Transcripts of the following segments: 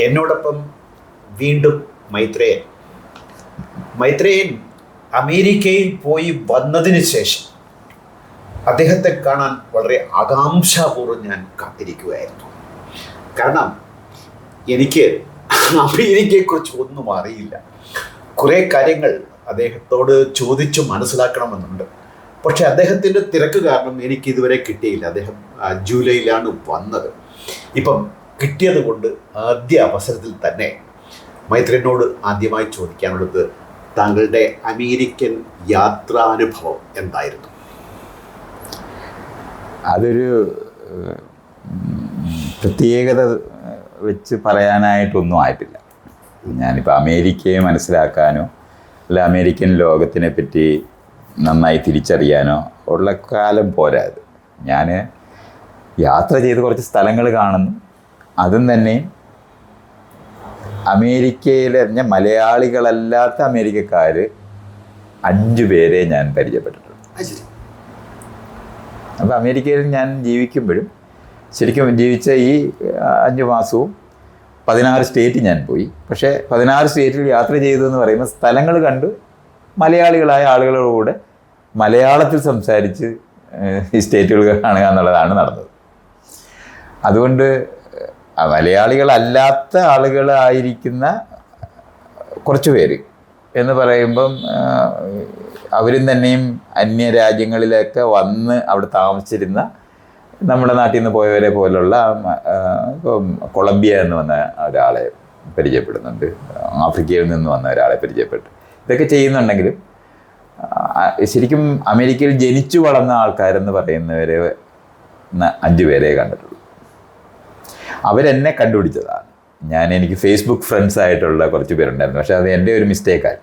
എന്നോടൊപ്പം വീണ്ടും മൈത്രേയൻ. മൈത്രേയൻ അമേരിക്കയിൽ പോയി വന്നതിന് ശേഷം അദ്ദേഹത്തെ കാണാൻ വളരെ ആകാംക്ഷാപൂർവം ഞാൻ കാത്തിരിക്കുകയായിരുന്നു. കാരണം എനിക്ക് അമേരിക്കയെക്കുറിച്ച് ഒന്നും അറിയില്ല. കുറേ കാര്യങ്ങൾ അദ്ദേഹത്തോട് ചോദിച്ചു മനസ്സിലാക്കണമെന്നുണ്ട്. പക്ഷെ അദ്ദേഹത്തിന്റെ തിരക്ക് കാരണം എനിക്ക് ഇതുവരെ കിട്ടിയില്ല. അദ്ദേഹം ജൂലൈയിലാണ് വന്നത്. ഇപ്പം കിട്ടിയത് കൊണ്ട് ആദ്യ അവസരത്തിൽ തന്നെ മൈത്രിനോട് ആദ്യമായി ചോദിക്കാനുള്ളത് താങ്കളുടെ അമേരിക്കൻ യാത്രാനുഭവം എന്തായിരുന്നു? അതൊരു പ്രത്യേകത വെച്ച് പറയാനായിട്ടൊന്നും ആയിട്ടില്ല. ഞാനിപ്പോൾ അമേരിക്കയെ മനസ്സിലാക്കാനോ അല്ല അമേരിക്കൻ ലോകത്തിനെ പറ്റി നന്നായി തിരിച്ചറിയാനോ ഉള്ള കാലം പോരാ അത്. ഞാൻ യാത്ര ചെയ്ത് കുറച്ച് സ്ഥലങ്ങൾ കാണുന്നു. അതും തന്നെ അമേരിക്കയിലെ ഞാൻ മലയാളികളല്ലാത്ത അമേരിക്കക്കാർ അഞ്ചു പേരെ ഞാൻ പരിചയപ്പെട്ടിട്ടുണ്ട്. അപ്പോൾ അമേരിക്കയിൽ ഞാൻ ജീവിക്കുമ്പോഴും ശരിക്കും ജീവിച്ച ഈ അഞ്ച് മാസവും പതിനാറ് സ്റ്റേറ്റ് ഞാൻ പോയി. പക്ഷേ പതിനാറ് സ്റ്റേറ്റിൽ യാത്ര ചെയ്തു എന്ന് പറയുമ്പോൾ സ്ഥലങ്ങൾ കണ്ട് മലയാളികളായ ആളുകളോട് കൂടെ മലയാളത്തിൽ സംസാരിച്ച് ഈ സ്റ്റേറ്റുകൾ കാണുക എന്നുള്ളതാണ് നടന്നത്. അതുകൊണ്ട് മലയാളികളല്ലാത്ത ആളുകളായിരിക്കുന്ന കുറച്ച് പേര് എന്ന് പറയുമ്പം അവരും തന്നെയും അന്യ രാജ്യങ്ങളിലൊക്കെ വന്ന് അവിടെ താമസിച്ചിരുന്ന നമ്മുടെ നാട്ടിൽ നിന്ന് പോയവരെ പോലുള്ള ഇപ്പം കൊളംബിയ എന്ന് വന്ന ഒരാളെ പരിചയപ്പെടുന്നുണ്ട്. ആഫ്രിക്കയിൽ നിന്ന് വന്ന ഒരാളെ പരിചയപ്പെട്ടു. ഇതൊക്കെ ചെയ്യുന്നുണ്ടെങ്കിലും ശരിക്കും അമേരിക്കയിൽ ജനിച്ചു വളർന്ന ആൾക്കാരെന്ന് പറയുന്നവരെ അഞ്ചു പേരെ കണ്ടിട്ടുള്ളൂ. അവരെന്നെ കണ്ടുപിടിച്ചതാണ്. ഞാൻ എനിക്ക് ഫേസ്ബുക്ക് ഫ്രണ്ട്സ് ആയിട്ടുള്ള കുറച്ച് പേരുണ്ടായിരുന്നു. പക്ഷേ അത് എന്റെ ഒരു മിസ്റ്റേക്കായി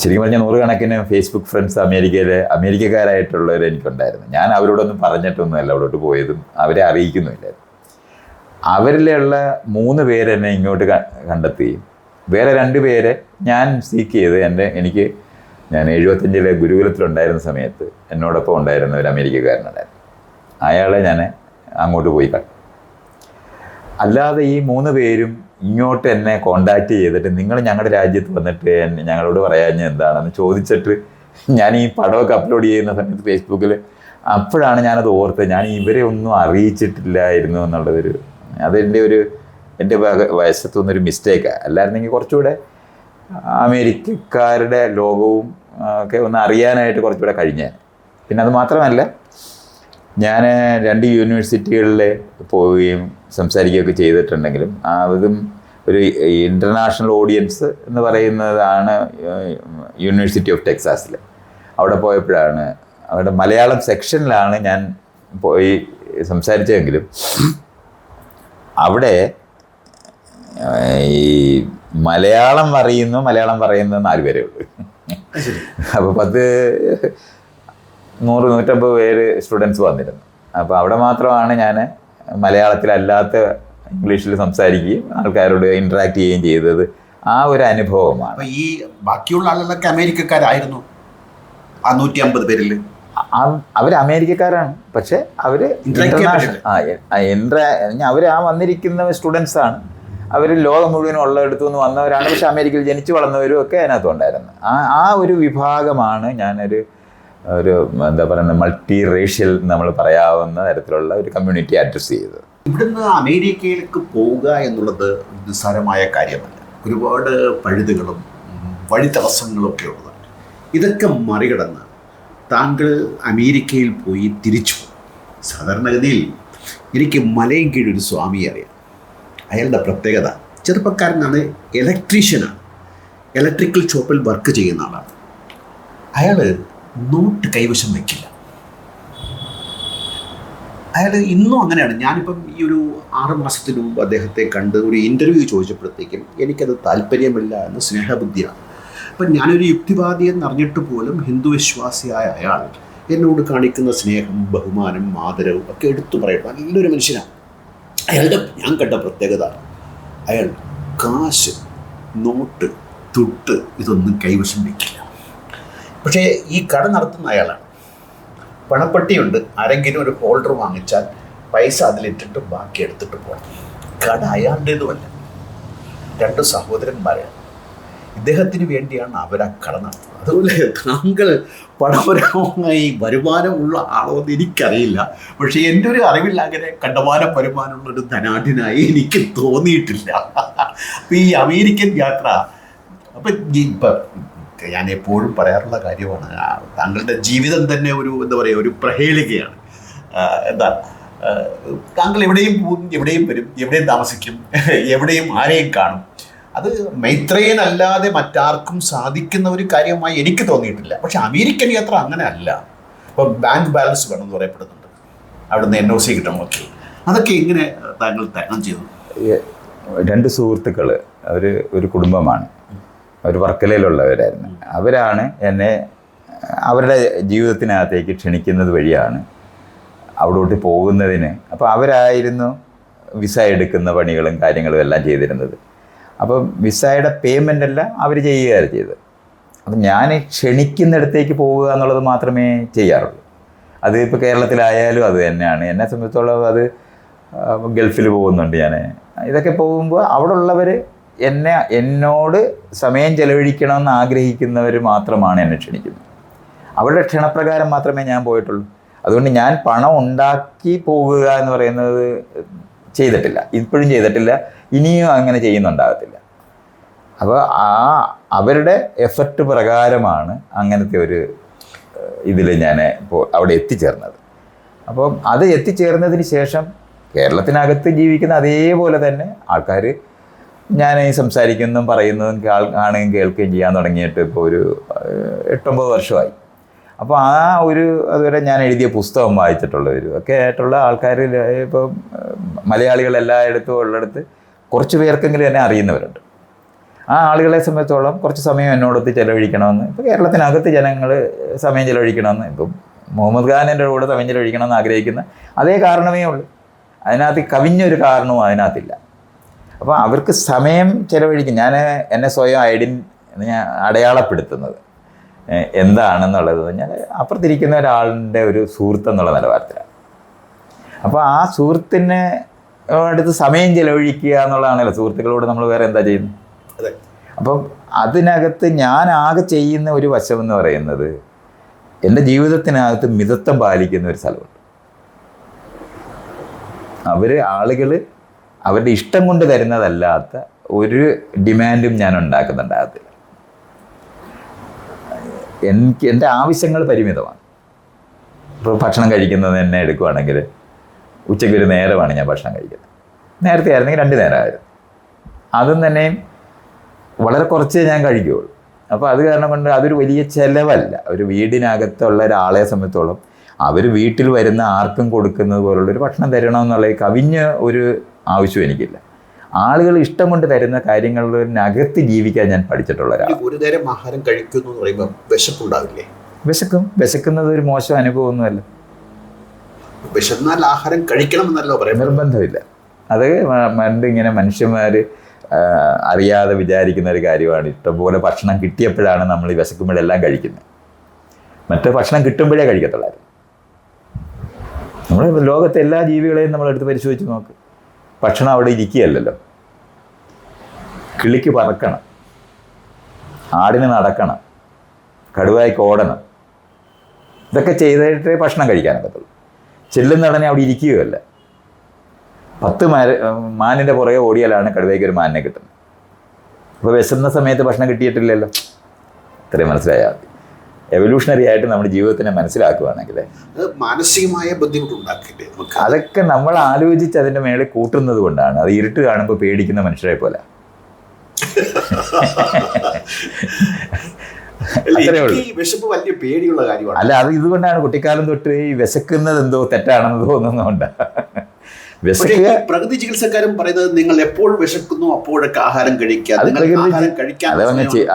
ശരിക്കും പറഞ്ഞാൽ നൂറുകണക്കിന് ഫേസ്ബുക്ക് ഫ്രണ്ട്സ് അമേരിക്കയിലെ അമേരിക്കക്കാരായിട്ടുള്ളവർ എനിക്കുണ്ടായിരുന്നു. ഞാൻ അവരോടൊന്നും പറഞ്ഞിട്ടൊന്നുമല്ല അവിടോട്ട് പോയതും അവരെ അറിയിക്കുന്നുമില്ലായിരുന്നു അവരിലുള്ള മൂന്ന് പേരെന്നെ ഇങ്ങോട്ട് കണ്ടെത്തി വേറെ രണ്ട് പേരെ ഞാൻ സീക്ക് ചെയ്ത് എന്റെ എനിക്ക് ഞാൻ എഴുപത്തഞ്ചിലെ ഗുരുകുലത്തിലുണ്ടായിരുന്ന സമയത്ത് എന്നോടൊപ്പം ഉണ്ടായിരുന്ന ഒരു അമേരിക്കക്കാരനുണ്ടായിരുന്നു. അയാളെ ഞാൻ അങ്ങോട്ട് പോയി കണ്ടു. അല്ലാതെ ഈ മൂന്ന് പേരും ഇങ്ങോട്ട് എന്നെ കോണ്ടാക്ട് ചെയ്തിട്ട് നിങ്ങൾ ഞങ്ങളുടെ രാജ്യത്ത് വന്നിട്ട് ഞങ്ങളോട് പറയാഞ്ഞ എന്താണെന്ന് ചോദിച്ചിട്ട് ഞാൻ ഈ പടമൊക്കെ അപ്ലോഡ് ചെയ്യുന്ന സമയത്ത് ഫേസ്ബുക്കിൽ അപ്പോഴാണ് ഞാനത് ഓർത്തത്. ഞാൻ ഇവരെ ഒന്നും അറിയിച്ചിട്ടില്ലായിരുന്നു എന്നുള്ളതൊരു അതെന്റെ ഒരു എന്റെ വശത്തു നിന്നൊരു മിസ്റ്റേക്കാണ് അല്ലായിരുന്നെങ്കിൽ കുറച്ചുകൂടെ അമേരിക്കക്കാരുടെ ലോകവും ഒക്കെ ഒന്ന് അറിയാനായിട്ട് കുറച്ചുകൂടെ കഴിഞ്ഞേ. പിന്നെ അത് മാത്രമല്ല ഞാൻ രണ്ട് യൂണിവേഴ്സിറ്റികളിൽ പോവുകയും സംസാരിക്കുകയൊക്കെ ചെയ്തിട്ടുണ്ടെങ്കിലും അതും ഒരു ഇന്റർനാഷണൽ ഓഡിയൻസ് എന്ന് പറയുന്നതാണ് യൂണിവേഴ്സിറ്റി ഓഫ് ടെക്സാസിൽ അവിടെ പോയപ്പോഴാണ് അവിടെ മലയാളം സെക്ഷനിലാണ് ഞാൻ പോയി സംസാരിച്ചതെങ്കിലും അവിടെ ഈ മലയാളം അറിയുന്നു മലയാളം പറയുന്നു നാല് പേരേ ഉള്ളൂ? അപ്പോൾ പത്ത് നൂറ് നൂറ്റമ്പത് പേര് സ്റ്റുഡൻസ് വന്നിരുന്നു. അപ്പോൾ അവിടെ മാത്രമാണ് ഞാൻ മലയാളത്തിലല്ലാത്ത ഇംഗ്ലീഷിൽ സംസാരിക്കുകയും ആൾക്കാരോട് ഇൻട്രാക്ട് ചെയ്യുകയും ചെയ്തത്. ആ ഒരു അനുഭവമാണ്. ഈ ബാക്കിയുള്ള ആളുകളൊക്കെ അമേരിക്കക്കാരായിരുന്നു ആ നൂറ്റി അമ്പത് പേരിൽ അവർ അമേരിക്കക്കാരാണ്. പക്ഷെ അവർ ഇന്റർനാഷണൽ അവർ ആ വന്നിരിക്കുന്ന സ്റ്റുഡൻസ് ആണ്. അവർ ലോകം മുഴുവൻ ഉള്ളിടത്തു നിന്ന് വന്നവരാണ്. പക്ഷെ അമേരിക്കയിൽ ജനിച്ചു വളർന്നവരും ഒക്കെ അതിനകത്ത് ഉണ്ടായിരുന്നു ആ ആ ഒരു വിഭാഗമാണ് ഞാനൊരു ഒരു എന്താ പറയുന്നത് മൾട്ടി റേഷ്യൽ നമ്മൾ പറയാവുന്ന തരത്തിലുള്ള ഒരു കമ്മ്യൂണിറ്റി അഡ്രസ്സ് ചെയ്തത്. ഇവിടുന്ന് അമേരിക്കയിലേക്ക് പോവുക എന്നുള്ളത് നിസ്സാരമായ കാര്യമല്ല. ഒരുപാട് പഴുതുകളും വഴിതടസ്സങ്ങളും വഴി തടസ്സങ്ങളും ഒക്കെ ഉള്ളതാണ്. ഇതൊക്കെ മറികടന്ന് താങ്കൾ അമേരിക്കയിൽ പോയി തിരിച്ചു സാധാരണഗതിയിൽ എനിക്ക് മലയും കീഴൊരു സ്വാമി അറിയാം. അയാളുടെ പ്രത്യേകത ചെറുപ്പക്കാരനാണ് ഇലക്ട്രീഷ്യനാണ് ഇലക്ട്രിക്കൽ ഷോപ്പിൽ വർക്ക് ചെയ്യുന്ന ആളാണ്. അയാൾ നോട്ട് കൈവശം വയ്ക്കില്ല. അയാൾ ഇന്നും അങ്ങനെയാണ്. ഞാനിപ്പം ഈ ഒരു ആറ് മാസത്തിന് മുമ്പ് അദ്ദേഹത്തെ കണ്ട് ഒരു ഇന്റർവ്യൂ ചോദിച്ചപ്പോഴത്തേക്കും എനിക്കത് താല്പര്യമില്ല എന്ന് സ്നേഹബുദ്ധിയാണ്. അപ്പം ഞാനൊരു യുക്തിവാദി എന്നറിഞ്ഞിട്ട് പോലും ഹിന്ദു വിശ്വാസിയായ അയാൾ എന്നോട് കാണിക്കുന്ന സ്നേഹം ബഹുമാനം ആദരവും ഒക്കെ എടുത്തു പറയും നല്ലൊരു മനുഷ്യനാണ്. അയാളുടെ ഞാൻ കണ്ട പ്രത്യേകത അയാൾ കാശ് നോട്ട് തുട്ട് ഇതൊന്നും കൈവശം വയ്ക്കില്ല. പക്ഷേ ഈ കട നടത്തുന്ന അയാളാണ്. പണപ്പെട്ടിയുണ്ട്. ആരെങ്കിലും ഒരു ഹോൾഡർ വാങ്ങിച്ചാൽ പൈസ അതിലിട്ടിട്ട് ബാക്കി എടുത്തിട്ട് പോകണം കട അയാളുടേതുമല്ല രണ്ട് സഹോദരന്മാരാണ്. ഇദ്ദേഹത്തിന് വേണ്ടിയാണ് അവർ ആ കട നടത്തുന്നത്. അതുപോലെ താങ്കൾ പണപരമായി വരുമാനമുള്ള ആളോ എന്ന് എനിക്കറിയില്ല. പക്ഷേ എന്റെ ഒരു അറിവിൽ അങ്ങനെ കണ്ടമാനം വരുമാനമുള്ള ഒരു ധനാഢ്യനായി എനിക്ക് തോന്നിയിട്ടില്ല. ഈ അമേരിക്കൻ യാത്ര അപ്പം ഇപ്പം ഞാൻ എപ്പോഴും പറയാറുള്ള കാര്യമാണ് താങ്കളുടെ ജീവിതം തന്നെ ഒരു എന്താ പറയുക ഒരു പ്രഹേളികയാണ്. എന്താ താങ്കൾ എവിടെയും പോകും എവിടെയും വരും എവിടെയും താമസിക്കും എവിടെയും ആരെയും കാണും. അത് മൈത്രേയനല്ലാതെ മറ്റാർക്കും സാധിക്കുന്ന ഒരു കാര്യമായി എനിക്ക് തോന്നിയിട്ടില്ല. പക്ഷെ അമേരിക്കൻ യാത്ര അങ്ങനെ അല്ല. ഇപ്പം ബാങ്ക് ബാലൻസ് വേണം എന്ന് പറയപ്പെടുന്നുണ്ട്. അവിടുന്ന് എൻ ഒ സി കിട്ടണം. ഓക്കെ. അതൊക്കെ എങ്ങനെ താങ്കൾ തരണം ചെയ്തു? രണ്ട് സുഹൃത്തുക്കൾ അവർ ഒരു കുടുംബമാണ്. അവർ വർക്കലയിലുള്ളവരായിരുന്നു. അവരാണ് എന്നെ അവരുടെ ജീവിതത്തിനകത്തേക്ക് ക്ഷണിക്കുന്നത് വഴിയാണ് അവിടോട്ട് പോകുന്നതിന്. അപ്പോൾ അവരായിരുന്നു വിസ എടുക്കുന്ന പണികളും കാര്യങ്ങളും എല്ലാം ചെയ്തിരുന്നത്. അപ്പം വിസയുടെ പേയ്മെന്റ് എല്ലാം അവർ ചെയ്യുകയാണ് ചെയ്തത്. അപ്പം ഞാൻ ക്ഷണിക്കുന്നിടത്തേക്ക് പോവുക എന്നുള്ളത് മാത്രമേ ചെയ്യാറുള്ളൂ. അത് ഇപ്പോൾ കേരളത്തിലായാലും അത് തന്നെയാണ്. എന്നെ സംബന്ധിച്ചോളം അത് ഗൾഫിൽ പോകുന്നുണ്ട് ഞാൻ. ഇതൊക്കെ പോകുമ്പോൾ അവിടെ ഉള്ളവർ എന്നെ എന്നോട് സമയം ചെലവഴിക്കണമെന്ന് ആഗ്രഹിക്കുന്നവർ മാത്രമാണ് എന്നെ ക്ഷണിക്കുന്നത്. അവരുടെ ക്ഷണപ്രകാരം മാത്രമേ ഞാൻ പോയിട്ടുള്ളൂ. അതുകൊണ്ട് ഞാൻ പണം ഉണ്ടാക്കി പോകുക എന്ന് പറയുന്നത് ചെയ്തിട്ടില്ല. ഇപ്പോഴും ചെയ്തിട്ടില്ല. ഇനിയും അങ്ങനെ ചെയ്യുന്നുണ്ടാകത്തില്ല. അപ്പോൾ ആ അവരുടെ എഫക്റ്റ് പ്രകാരമാണ് അങ്ങനത്തെ ഒരു ഇതിൽ ഞാൻ അവിടെ എത്തിച്ചേർന്നത്. അപ്പം അത് എത്തിച്ചേർന്നതിന് ശേഷം കേരളത്തിനകത്ത് ജീവിക്കുന്ന അതേപോലെ തന്നെ ആൾക്കാർ ഞാൻ ഈ സംസാരിക്കുന്നതും പറയുന്നതും കേൾ കാണുകയും കേൾക്കുകയും ചെയ്യാൻ തുടങ്ങിയിട്ട് ഇപ്പോൾ ഒരു എട്ടൊമ്പത് വർഷമായി. അപ്പോൾ ആ ഒരു അതുവരെ ഞാൻ എഴുതിയ പുസ്തകം വായിച്ചിട്ടുള്ളവരും ഒക്കെ ആയിട്ടുള്ള ആൾക്കാർ ഇപ്പോൾ മലയാളികൾ എല്ലായിടത്തും ഉള്ളിടത്ത് കുറച്ച് പേർക്കെങ്കിലും എന്നെ അറിയുന്നവരുണ്ട്. ആ ആളുകളെ സംബന്ധിച്ചോളം കുറച്ച് സമയം എന്നോടൊത്ത് ചിലവഴിക്കണമെന്ന് ഇപ്പോൾ കേരളത്തിനകത്ത് ജനങ്ങൾ സമയം ചിലവഴിക്കണമെന്ന് ഇപ്പം മുഹമ്മദ് ഖാൻ എന്റെ കൂടെ സമയം ചിലവഴിക്കണമെന്ന് ആഗ്രഹിക്കുന്ന അതേ കാരണമേ ഉള്ളൂ. അതിനകത്ത് കവിഞ്ഞൊരു കാരണവും അതിനകത്തില്ല. അപ്പോൾ അവർക്ക് സമയം ചിലവഴിക്കും. ഞാൻ എന്നെ സ്വയം ഐഡൻ ഞാൻ അടയാളപ്പെടുത്തുന്നത്. എന്താണെന്നുള്ളത് ഞാൻ അപ്പുറത്തിരിക്കുന്ന ഒരാളിന്റെ ഒരു സുഹൃത്ത് എന്നുള്ള നിലവാരത്തിലാണ്. അപ്പോൾ ആ സുഹൃത്തിന് അടുത്ത് സമയം ചിലവഴിക്കുക എന്നുള്ളതാണല്ലോ. സുഹൃത്തുക്കളോട് നമ്മൾ വേറെ എന്താ ചെയ്യുന്നത് അപ്പം അതിനകത്ത് ഞാൻ ആകെ ചെയ്യുന്ന ഒരു വശം എന്ന് പറയുന്നത് എന്റെ ജീവിതത്തിനകത്ത് മിതത്വം പാലിക്കുന്ന ഒരു സ്ഥലമുണ്ട്. അവർ ആളുകൾ അവരുടെ ഇഷ്ടം കൊണ്ട് തരുന്നതല്ലാത്ത ഒരു ഡിമാൻഡും ഞാൻ ഉണ്ടാക്കുന്നുണ്ടാകത്തില്ല എനിക്ക് എന്റെ ആവശ്യങ്ങൾ പരിമിതമാണ്. ഇപ്പോൾ ഭക്ഷണം കഴിക്കുന്നത് തന്നെ എടുക്കുവാണെങ്കിൽ ഉച്ചയ്ക്ക് ഒരു നേരമാണ് ഞാൻ ഭക്ഷണം കഴിക്കുന്നത്. നേരത്തെ ആയിരുന്നെങ്കിൽ രണ്ട് നേരമായിരുന്നു. അതും തന്നെയും വളരെ കുറച്ചേ ഞാൻ കഴിക്കുകയുള്ളൂ. അപ്പോൾ അത് കാരണം കൊണ്ട് അതൊരു വലിയ ചിലവല്ല. ഒരു വീടിനകത്തുള്ള ഒരാളെ സംബന്ധിച്ചോളം അവർ വീട്ടിൽ വരുന്ന ആർക്കും കൊടുക്കുന്നത് പോലുള്ളൊരു ഭക്ഷണം തരണമെന്നുള്ള കവിഞ്ഞ ഒരു ആവശ്യം എനിക്കില്ല. ആളുകൾ ഇഷ്ടം കൊണ്ട് തരുന്ന കാര്യങ്ങളിനകത്ത് ജീവിക്കാൻ ഞാൻ പഠിച്ചിട്ടുള്ള ഒരാൾ ഒരു നേരം ആഹാരം കഴിക്കുന്നു എന്ന് പറയുമ്പോൾ വിശപ്പുണ്ടാവില്ലേ വിശക്കും. വിശക്കുന്നത് ഒരു മോശം അനുഭവമൊന്നുമല്ല. വിശന്നാൽ ആഹാരം കഴിക്കണമെന്നല്ലോ പറയാം നിർബന്ധമില്ല. അത് മ- പണ്ട് ഇങ്ങനെ മനുഷ്യന്മാർ അറിയാതെ വിചാരിക്കുന്ന ഒരു കാര്യമാണ്. ഇഷ്ടംപോലെ ഭക്ഷണം കിട്ടിയപ്പോഴാണ് നമ്മൾ ഈ വിശക്കുമ്പോഴെല്ലാം കഴിക്കുന്നത്. മറ്റേ ഭക്ഷണം കിട്ടുമ്പോഴേ കഴിക്കത്തുള്ളായിരുന്നു. നമ്മൾ ലോകത്തെ എല്ലാ ജീവികളെയും നമ്മളെടുത്ത് പരിശോധിച്ച് നോക്ക്. ഭക്ഷണം അവിടെ ഇരിക്കുകയല്ലല്ലോ. കിളിക്ക് പറക്കണം. ആടിന് നടക്കണം. കടുവായി ഓടണം. ഇതൊക്കെ ചെയ്തിട്ടേ ഭക്ഷണം കഴിക്കാൻ പറ്റുള്ളൂ ചെല്ലുന്ന ചെല്ലുന്നടനെ അവിടെ ഇരിക്കുകയല്ല. പത്ത് മാര മാനിന്റെ പുറകെ ഓടിയാലാണ് കടുവയ്ക്ക് ഒരു മാനിനെ കിട്ടുന്നത്. അപ്പോൾ വിശന്ന സമയത്ത് ഭക്ഷണം കിട്ടിയിട്ടില്ലല്ലോ. ഇത്രയും മനസ്സിലായാൽ മതി. എവല്യൂഷണറി ആയിട്ട് നമ്മുടെ ജീവിതത്തിനെ മനസ്സിലാക്കുകയാണെങ്കിൽ മാനസികമായ ബുദ്ധിമുട്ടുണ്ടാക്കില്ലേ അതൊക്കെ നമ്മൾ ആലോചിച്ച് അതിന്റെ മേളിൽ കൂട്ടുന്നത് കൊണ്ടാണ്. അത് ഇരുട്ട് കാണുമ്പോൾ പേടിക്കുന്ന മനുഷ്യരെ പോലെ. വിശപ്പ് വലിയ പേടിയുള്ള കാര്യമാണ്. അല്ല അത് ഇതുകൊണ്ടാണ് കുട്ടിക്കാലം തൊട്ട് ഈ വിശക്കുന്നത് എന്തോ തെറ്റാണെന്ന് തോന്നുന്നുണ്ട്. പ്രകൃതി ചികിത്സക്കാരും പറയുന്നത് നിങ്ങൾ എപ്പോൾ വിശക്കുന്നു അപ്പോഴൊക്കെ ആഹാരം കഴിക്കുക.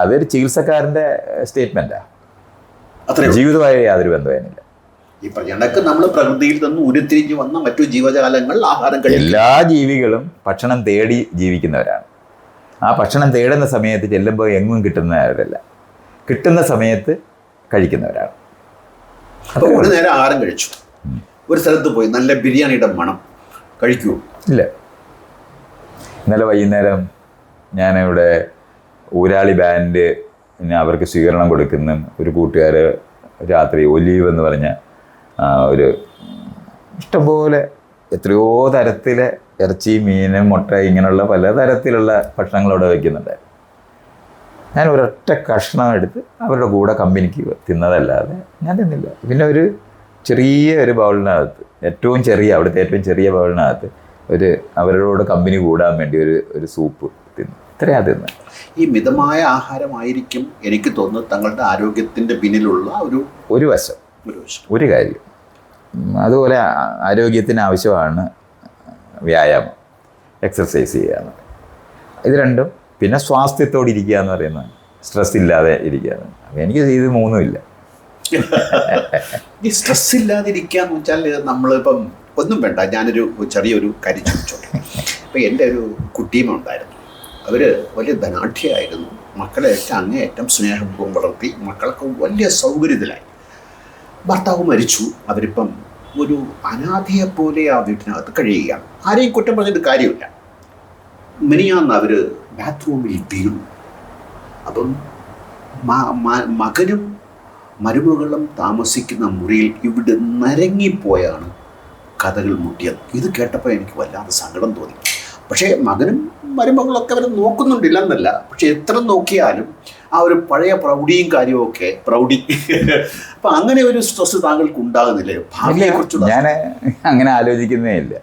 അതൊരു ചികിത്സക്കാരന്റെ സ്റ്റേറ്റ്മെന്റാണ് അത്രേ ജീവിതമായി യാതൊരു ബന്ധവുമില്ല. ഈ പറഞ്ഞ നമ്മൾ പ്രകൃതിയിൽ നിന്ന് ഉരുത്തിരിഞ്ഞു വന്ന മറ്റു ജീവജാലങ്ങൾ ആഹാരം കഴിക്കും. എല്ലാ ജീവികളും ഭക്ഷണം തേടി ജീവിക്കുന്നവരാണ്. ആ ഭക്ഷണം തേടുന്ന സമയത്ത് ചെല്ലുമ്പോൾ എങ്ങും കിട്ടുന്നവരല്ല കിട്ടുന്ന സമയത്ത് കഴിക്കുന്നവരാണ്. അപ്പോൾ ഒരു നേരം ആഹാരം കഴിച്ചു. ഒരു സ്ഥലത്ത് പോയി നല്ല ബിരിയാണിയുടെ മണം കഴിക്കൂ. ഇല്ല. ഇന്നലെ വൈകുന്നേരം ഞാനിവിടെ ഊരാളി ബാൻഡ് പിന്നെ അവർക്ക് സ്വീകരണം കൊടുക്കുന്ന ഒരു കൂട്ടുകാർ രാത്രി ഒലീവ് എന്ന് പറഞ്ഞ ഒരു ഇഷ്ടംപോലെ എത്രയോ തരത്തിലെ ഇറച്ചി മീൻ മുട്ട ഇങ്ങനെയുള്ള പല തരത്തിലുള്ള ഭക്ഷണങ്ങൾ അവിടെ വയ്ക്കുന്നുണ്ടായിരുന്നു ഞാൻ ഒരൊറ്റ കഷ്ണം എടുത്ത് അവരുടെ കൂടെ കമ്പനിക്ക് തിന്നതല്ലാതെ ഞാൻ തിന്നില്ല. പിന്നെ ഒരു ചെറിയ ഒരു ബൗളിനകത്ത് ഏറ്റവും ചെറിയ അവിടുത്തെ ഏറ്റവും ചെറിയ ബൗളിനകത്ത് ഒരു അവരോട് കമ്പനി കൂടാൻ വേണ്ടി ഒരു ഒരു സൂപ്പ് തിന്നു. ഇത്രയാ ഈ മിതമായ ആഹാരമായിരിക്കും എനിക്ക് തോന്നുന്നത് തങ്ങളുടെ ആരോഗ്യത്തിന്റെ പിന്നിലുള്ള ഒരു ഒരു വശം. ഒരു വശം. ഒരു കാര്യം. അതുപോലെ ആരോഗ്യത്തിന് ആവശ്യമാണ് വ്യായാമം എക്സർസൈസ് ചെയ്യുക ഇത് രണ്ടും പിന്നെ സ്വാസ്ഥ്യത്തോടെ ഇരിക്കുക എന്ന് പറയുന്നത് സ്ട്രെസ് ഇല്ലാതെ ഇരിക്കുക. അപ്പോൾ എനിക്ക് ഇത് മൂന്നുമില്ല ഈ സ്ട്രെസ് ഇല്ലാതെ ഇരിക്കുക എന്ന് വെച്ചാൽ നമ്മളിപ്പം ഒന്നും വേണ്ട. ഞാനൊരു ചെറിയൊരു കാര്യം ചോദിച്ചോളൂ അപ്പം എന്റെ ഒരു കുട്ടിയും ഉണ്ടായിരുന്നു. അവർ വലിയ ധനാഠ്യയായിരുന്നു മക്കളെയൊക്കെ അങ്ങേയറ്റം സ്നേഹപൂർവം വളർത്തി മക്കളൊക്കെ വലിയ സൗകര്യത്തിലായി. ഭർത്താവ് മരിച്ചു. അവരിപ്പം ഒരു അനാഥിയെ പോലെ ആ വീട്ടിനകത്ത് കഴിയുകയാണ്. ആരെയും കുറ്റം പറഞ്ഞിട്ട് കാര്യമില്ല. മിനിയാന്ന് അവർ ബാത്റൂമിൽ വീണു. അപ്പം മകനും മരുമകളും താമസിക്കുന്ന മുറിയിൽ ഇവിടെ നരങ്ങിപ്പോയാണ് കഥകൾ മുട്ടിയത്. ഇത് കേട്ടപ്പോൾ എനിക്ക് വല്ലാതെ സങ്കടം തോന്നി. പക്ഷേ മകനും മരുമകളൊക്കെ അവർ നോക്കുന്നുണ്ടില്ലെന്നല്ല. പക്ഷെ എത്ര നോക്കിയാലും ആ ഒരു പഴയ പ്രൗഢിയും കാര്യമൊക്കെ പ്രൗഢി. അപ്പം അങ്ങനെ ഒരു സ്ട്രെസ് താങ്കൾക്ക് ഉണ്ടാകുന്നില്ലേ ഭാവിയെക്കുറിച്ചുള്ള ഞാൻ അങ്ങനെ ആലോചിക്കുന്നേ ഇല്ല.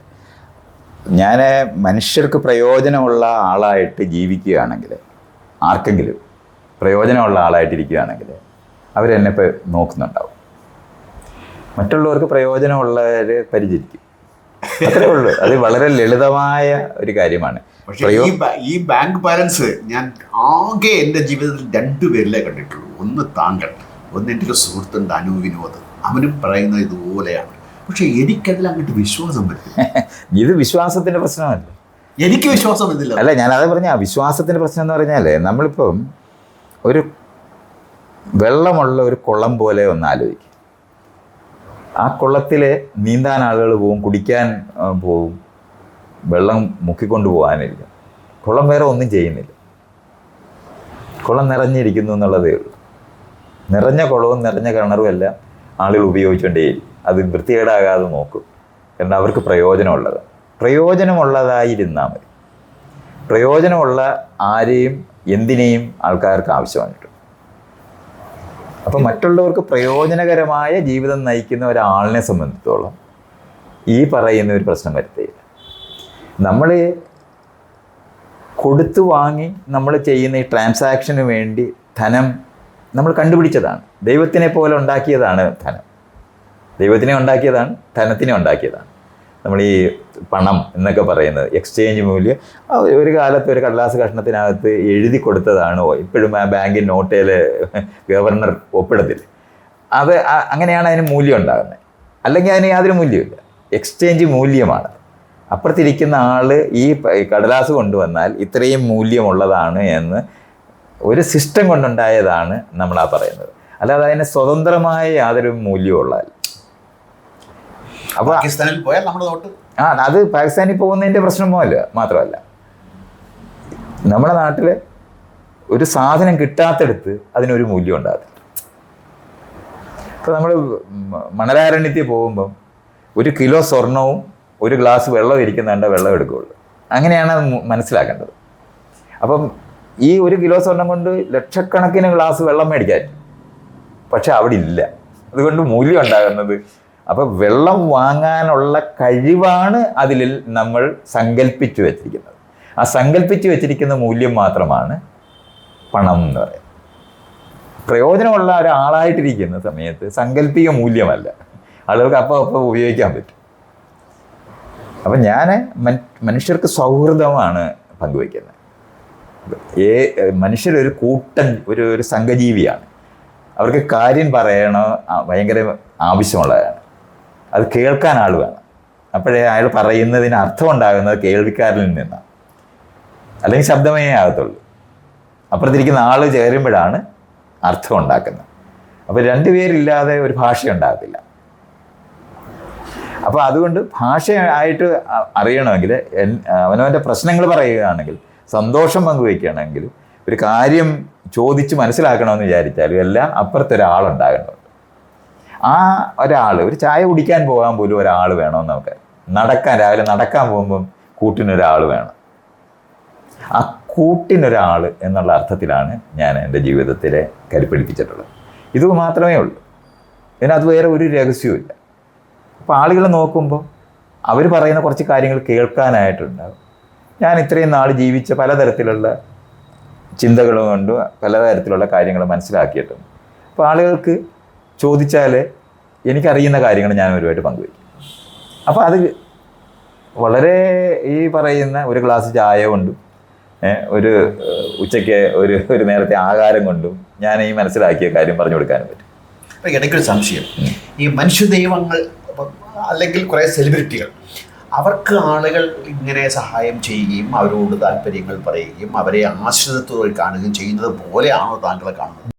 ഞാൻ മനുഷ്യർക്ക് പ്രയോജനമുള്ള ആളായിട്ട് ജീവിക്കുകയാണെങ്കിൽ ആർക്കെങ്കിലും പ്രയോജനമുള്ള ആളായിട്ടിരിക്കുകയാണെങ്കിൽ അവരെന്നെ നോക്കുന്നുണ്ടാവും. മറ്റുള്ളവർക്ക് പ്രയോജനമുള്ളവർ പരിചരിക്കും. അത്രേ ഉള്ളൂ. അത് വളരെ ലളിതമായ ഒരു കാര്യമാണ്. പക്ഷേ ഈ ഈ ബാങ്ക് ബാലൻസ് ഞാൻ ആകെ എന്റെ ജീവിതത്തിൽ രണ്ട് പേരിലേ കണ്ടിട്ടുള്ളൂ. ഒന്ന് താങ്കൾ ഒന്ന് എന്റെ ഒരു സുഹൃത്തുണ്ട് അനു വിനോദ് അവനും പറയുന്നത് ഇതുപോലെയാണ്. പക്ഷെ എനിക്കതിൽ അങ്ങോട്ട് വിശ്വാസം വരുന്നില്ല ഇത് വിശ്വാസത്തിന്റെ പ്രശ്നമല്ല? എനിക്ക് വിശ്വാസം വരുന്നില്ല അല്ല ഞാൻ അതേ പറഞ്ഞ വിശ്വാസത്തിന്റെ പ്രശ്നം എന്ന് പറഞ്ഞാൽ നമ്മളിപ്പം ഒരു വെള്ളമുള്ള ഒരു കുളം പോലെ ഒന്ന് ആലോചിക്കും. ആ കുളത്തിൽ നീന്താൻ ആളുകൾ പോവും കുടിക്കാൻ പോകും വെള്ളം മുക്കിക്കൊണ്ട് പോകാനിരിക്കും കുളം വേറെ ഒന്നും ചെയ്യുന്നില്ല. കുളം നിറഞ്ഞിരിക്കുന്നു എന്നുള്ളതേ ഉള്ളൂ. നിറഞ്ഞ കുളവും നിറഞ്ഞ കിണറും എല്ലാം ആളുകൾ ഉപയോഗിച്ചുകൊണ്ടേയിരിക്കും. അത് വൃത്തികേടാകാതെ നോക്കും. കാരണം അവർക്ക് പ്രയോജനമുള്ളത്. പ്രയോജനമുള്ളതായിരുന്നാൽ മതി. പ്രയോജനമുള്ള ആരെയും എന്തിനേയും ആൾക്കാർക്ക് ആവശ്യമാണ് അപ്പം മറ്റുള്ളവർക്ക് പ്രയോജനകരമായ ജീവിതം നയിക്കുന്ന ഒരാളിനെ സംബന്ധിച്ചോളം ഈ പറയുന്ന ഒരു പ്രശ്നം വരുത്തിയില്ല. നമ്മൾ കൊടുത്തു വാങ്ങി നമ്മൾ ചെയ്യുന്ന ഈ ട്രാൻസാക്ഷന് വേണ്ടി ധനം നമ്മൾ കണ്ടുപിടിച്ചതാണ്. ദൈവത്തിനെ പോലെ ഉണ്ടാക്കിയതാണ് ധനം. ദൈവത്തിനെ ഉണ്ടാക്കിയതാണ് ധനത്തിനെ ഉണ്ടാക്കിയതാണ്. നമ്മൾ ഈ പണം എന്നൊക്കെ പറയുന്നത്. എക്സ്ചേഞ്ച് മൂല്യം ഒരു കാലത്ത് ഒരു കടലാസ് കഷ്ണത്തിനകത്ത് എഴുതി കൊടുത്തതാണ് ഇപ്പോഴും ആ ബാങ്കിൽ നോട്ടയിൽ ഗവർണർ ഒപ്പിടത്തില്ല. അത് അങ്ങനെയാണ് അതിന് മൂല്യം ഉണ്ടാകുന്നത്. അല്ലെങ്കിൽ അതിന് യാതൊരു മൂല്യമില്ല എക്സ്ചേഞ്ച് മൂല്യമാണ്. അപ്പുറത്തിരിക്കുന്ന ആൾ ഈ കടലാസ് കൊണ്ടുവന്നാൽ ഇത്രയും മൂല്യമുള്ളതാണ് എന്ന് ഒരു സിസ്റ്റം കൊണ്ടുണ്ടായതാണ് നമ്മൾ ആ പറയുന്നത്. അല്ലാതെ അതിന് സ്വതന്ത്രമായ യാതൊരു മൂല്യമുള്ളതല്ല പാകിസ്ഥാനിൽ പോയാൽ നമ്മുടെ നോട്ട് ആ അത് പാകിസ്ഥാനിൽ പോകുന്നതിന്റെ പ്രശ്നമല്ല മാത്രമല്ല. നമ്മുടെ നാട്ടിൽ ഒരു സാധനം കിട്ടാത്തടുത്ത് അതിനൊരു മൂല്യം ഉണ്ടാകത്തില്ല. ഇപ്പോൾ നമ്മൾ മണലാരണ്യത്തിൽ പോകുമ്പം ഒരു കിലോ സ്വർണവും ഒരു ഗ്ലാസ് വെള്ളം ഇരിക്കുന്നുണ്ട് വെള്ളം എടുക്കുകയുള്ളൂ അങ്ങനെയാണ് മനസ്സിലാക്കേണ്ടത്. അപ്പം ഈ ഒരു കിലോ സ്വർണം കൊണ്ട് ലക്ഷക്കണക്കിന് ഗ്ലാസ് വെള്ളം മേടിക്കാൻ പക്ഷെ അവിടെ ഇല്ല. അതുകൊണ്ട് മൂല്യം ഉണ്ടാകുന്നത് അപ്പോൾ വെള്ളം വാങ്ങാനുള്ള കഴിവാണ് അതിൽ നമ്മൾ സങ്കല്പിച്ചു വെച്ചിരിക്കുന്നത്. ആ സങ്കല്പിച്ചു വെച്ചിരിക്കുന്ന മൂല്യം മാത്രമാണ് പണം എന്ന് പറയുന്നത്. പ്രയോജനമുള്ള ഒരാളായിട്ടിരിക്കുന്ന സമയത്ത് സങ്കല്പിക മൂല്യമല്ല. ആളുകൾക്ക് അപ്പോൾ അപ്പോൾ ഉപയോഗിക്കാൻ പറ്റും. അപ്പം ഞാൻ മനുഷ്യർക്ക് സൗഹൃദമാണ് പങ്കുവയ്ക്കുന്നത്. ഏ മനുഷ്യരൊരു കൂട്ടൻ ഒരു ഒരു സംഘജീവിയാണ്. അവർക്ക് കാര്യം പറയണോ ഭയങ്കര ആവശ്യമുള്ളതാണ്. അത് കേൾക്കാൻ ആൾ വേണം. അപ്പോഴേ അയാൾ പറയുന്നതിന് അർത്ഥം ഉണ്ടാകുന്നത് കേൾവിക്കാരിൽ നിന്നാണ് അല്ലെങ്കിൽ ശബ്ദമേ ആകത്തുള്ളൂ. അപ്പുറത്തിരിക്കുന്ന ആൾ ചേരുമ്പോഴാണ് അർത്ഥം ഉണ്ടാക്കുന്നത്. അപ്പോൾ രണ്ടുപേരില്ലാതെ ഒരു ഭാഷ ഉണ്ടാകത്തില്ല. അപ്പോൾ അതുകൊണ്ട് ഭാഷ ആയിട്ട് അറിയണമെങ്കിൽ അവനവന്റെ പ്രശ്നങ്ങൾ പറയുകയാണെങ്കിൽ സന്തോഷം പങ്കുവയ്ക്കുകയാണെങ്കിൽ ഒരു കാര്യം ചോദിച്ച് മനസ്സിലാക്കണമെന്ന് വിചാരിച്ചാലും എല്ലാം അപ്പുറത്തൊരാളുണ്ടാകേണ്ടതുണ്ട് ആ ഒരാൾ ഒരു ചായ കുടിക്കാൻ പോകാൻ പോലും ഒരാൾ വേണമെന്ന് നമുക്ക്. നടക്കാൻ രാവിലെ നടക്കാൻ പോകുമ്പം കൂട്ടിനൊരാൾ വേണം. ആ കൂട്ടിനൊരാൾ എന്നുള്ള അർത്ഥത്തിലാണ് ഞാൻ എന്റെ ജീവിതത്തിലെ കരുപ്പിടിപ്പിച്ചിട്ടുള്ളത്. ഇത് മാത്രമേ ഉള്ളൂ. ഇതിനകത്ത് വേറെ ഒരു രഹസ്യവുമില്ല അപ്പോൾ ആളുകൾ നോക്കുമ്പോൾ അവർ പറയുന്ന കുറച്ച് കാര്യങ്ങൾ കേൾക്കാനായിട്ടുണ്ടാവും ഞാൻ ഇത്രയും നാൾ ജീവിച്ച പലതരത്തിലുള്ള ചിന്തകൾ കൊണ്ട് പലതരത്തിലുള്ള കാര്യങ്ങൾ മനസ്സിലാക്കിയിട്ടുണ്ട്. അപ്പോൾ ആളുകൾക്ക് ചോദിച്ചാൽ എനിക്കറിയുന്ന കാര്യങ്ങൾ ഞാൻ അവരുമായിട്ട് പങ്കുവയ്ക്കും. അപ്പോൾ അത് വളരെ ഈ പറയുന്ന ഒരു ഗ്ലാസ് ചായ കൊണ്ടും ഒരു ഉച്ചയ്ക്ക് ഒരു ഒരു നേരത്തെ ആഹാരം കൊണ്ടും ഞാൻ ഈ മനസ്സിലാക്കിയ കാര്യം പറഞ്ഞു കൊടുക്കാനും പറ്റും. അപ്പൊ ഇടയ്ക്കൊരു സംശയം. ഈ മനുഷ്യദൈവങ്ങൾ ദൈവങ്ങൾ അല്ലെങ്കിൽ കുറേ സെലിബ്രിറ്റികൾ അവർക്ക് ആളുകൾ ഇങ്ങനെ സഹായം ചെയ്യുകയും അവരോട് താല്പര്യങ്ങൾ പറയുകയും അവരെ ആശ്രിതത്വത്തിൽ കാണുകയും ചെയ്യുന്നത് പോലെയാണോ താങ്കളെ കാണുന്നത്?